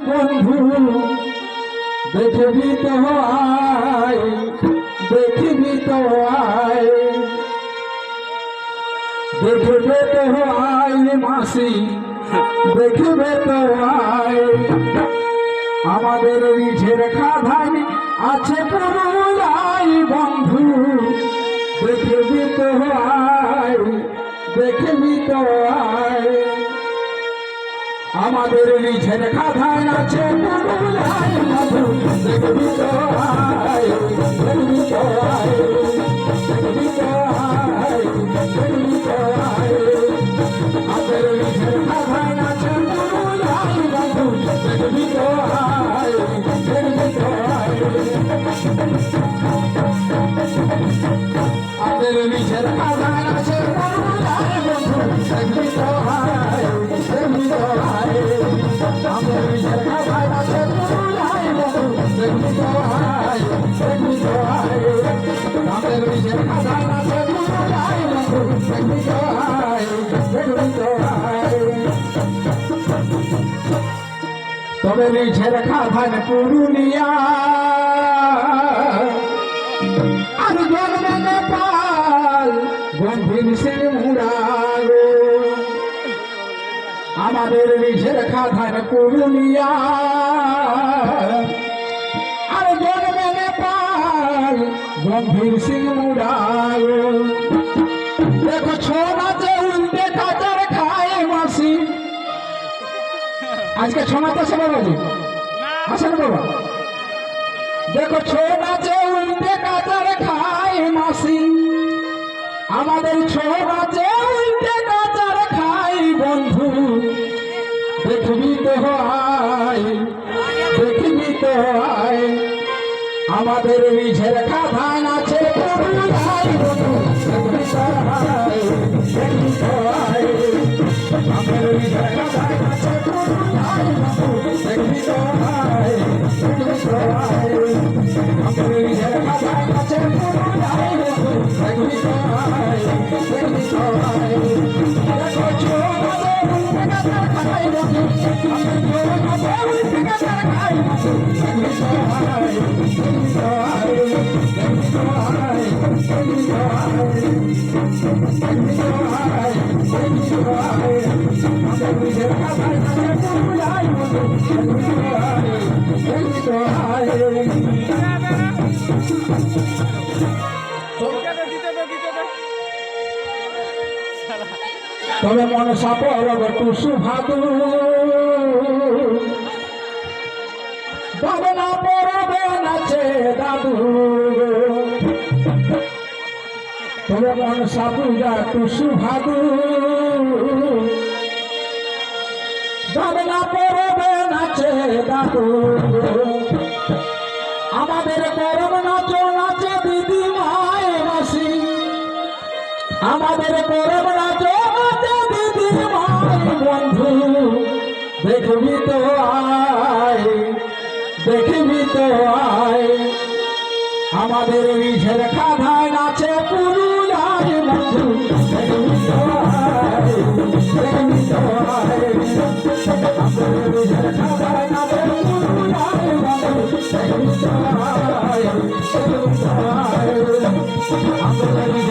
বন্ধু, দেখবি তো আয়, দেখবি তো আয়। দেখবে তো আয় মাসি, দেখবে তো আয়। আমাদের রিঝের খাধাই আছে পুরুলাই, বন্ধু, দেখবি তো আয়, দেখবি তো আয়। আয় দেখবি তো আয় আমাদের রিঝের খাধাই আছে তবে রিঝের খাধান পুরুলিয়া। আর জন্মে নেপাল, গম্ভীর সিং মুরাগো আমাদের রিঝের খাধান পুরুলিয়া। আর জন্মে নেপাল, গম্ভীর সিং মুরাগো দেখো ছোনাতে আজকে ছমাতে সবাই বাজে আসেন বাবা। দেখো ছোনাতে উল্টে কাজার খায় মাসি। আমাদের ছোনাতে উল্টে কাজার খায় বন্ধু। দেখবি তো আয় দেখবি তো আয় আমাদের তো দেখবি তো আয় আমাদের রিঝের কাতার খাই তবে মনসা পরব টুসু ভাদু বাবনা পরবে নাচে দাদু। তবে মনসা পূজা টুসু ভাদু বাবনা পরবে নাচে দাদু। দেখবি তো আয়, দেখবি তো আয়। আমাদের রিঝের খাধায় নাচে পুরুলাই বন্ধু দেখবি তো আয় দেখবি তো আয় আমাদের রিঝের খাধায় নাচে পুরুলাই বন্ধু দেখবি তো আয় দেখবি তো আয় আমাদের